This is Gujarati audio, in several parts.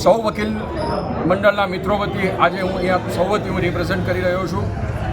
સૌ વકીલ મંડળના મિત્રો વતી આજે હું અહીંયા સૌ વતી હું રિપ્રેઝેન્ટ કરી રહ્યો છું.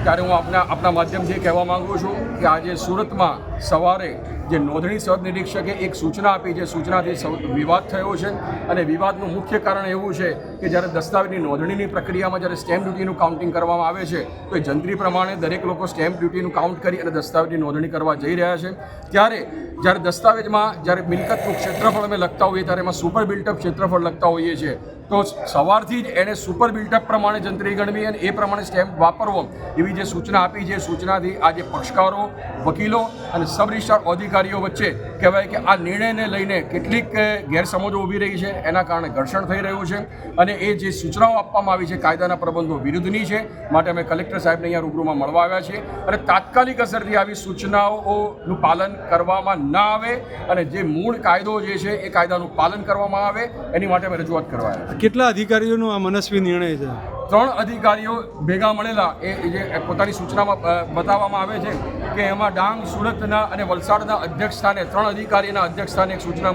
ત્યારે હું આપના આપના માધ્યમથી કહેવા માગું છું કે આજે સુરતમાં સવારે જે નોંધણી સદ નિરીક્ષકે એક સૂચના આપી છે. સૂચનાથી વિવાદ થયો છે અને વિવાદનું મુખ્ય કારણ એવું છે કે જ્યારે દસ્તાવેજની નોંધણીની પ્રક્રિયામાં જ્યારે સ્ટેમ્પ ડ્યુટીનું કાઉન્ટિંગ કરવામાં આવે છે, તો એ જંત્રી પ્રમાણે દરેક લોકો સ્ટેમ્પ ડ્યુટીનું કાઉન્ટ કરી અને દસ્તાવેજની નોંધણી કરવા જઈ રહ્યા છે. ત્યારે જ્યારે દસ્તાવેજમાં જ્યારે મિલકતનું ક્ષેત્રફળ અમે લખતા હોઈએ ત્યારે એમાં સુપર બિલ્ટઅપ ક્ષેત્રફળ લખતા હોઈએ છીએ. તો સવારથી જ એને સુપર બિલ્ટઅપ પ્રમાણે જંત્રી ગણવી અને એ પ્રમાણે સ્ટેમ્પ વાપરવો. એવી જે સૂચના આપી છે સૂચનાથી આજે પક્ષકારો વકીલો અને સબ રજિસ્ટ્રાર અધિકારીઓ વચ્ચે કહેવાય કે આ નિર્ણયને લઈને કેટલીક ગેરસમજો ઊભી રહી છે, એના કારણે ઘર્ષણ થઈ રહ્યું છે અને એ જે સૂચનાઓ આપવામાં આવી છે, કાયદાના પ્રબંધો વિરુદ્ધની છે, માટે અમે કલેક્ટર સાહેબને અહીંયા રૂબરૂમાં મળવા આવ્યા છીએ અને તાત્કાલિક અસરથી આવી સૂચનાઓનું પાલન કરવામાં ના આવે અને જે મૂળ કાયદો જે છે, એ કાયદાનું પાલન કરવામાં આવે, એની માટે અમે રજૂઆત કરવા આવ્યા કેટલા અધિકારીઓનો આ મનસ્વી નિર્ણય છે? ત્રણ અધિકારીઓ ભેગા મળેલા એ જે પોતાની સૂચનામાં બતાવવામાં આવે છે કે એમાં ડાંગ, સુરતના અને વલસાડના અધ્યક્ષ સ્થાને ત્રણ અધિકારીના અધ્યક્ષ સ્થાને એક સૂચના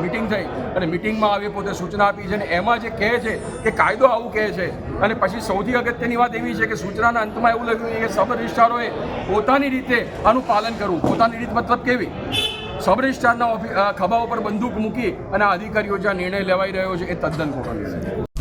મિટિંગ થઈ અને મિટિંગમાં આવી પોતે સૂચના આપી છે અને એમાં જે કહે છે કે કાયદો આવું કહે છે અને પછી સૌથી અગત્યની વાત એવી છે કે સૂચનાના અંતમાં એવું લખ્યું કે સબ રજિસ્ટ્રારોએ પોતાની રીતે આનું પાલન કરવું. પોતાની રીત મતલબ કેવી? સબ રજિસ્ટ્રારના ખભા ઉપર બંદૂક મૂકી અને અધિકારીઓ જ્યાં નિર્ણય લેવાઈ રહ્યો છે એ તદ્દન ખોટો નિર્ણય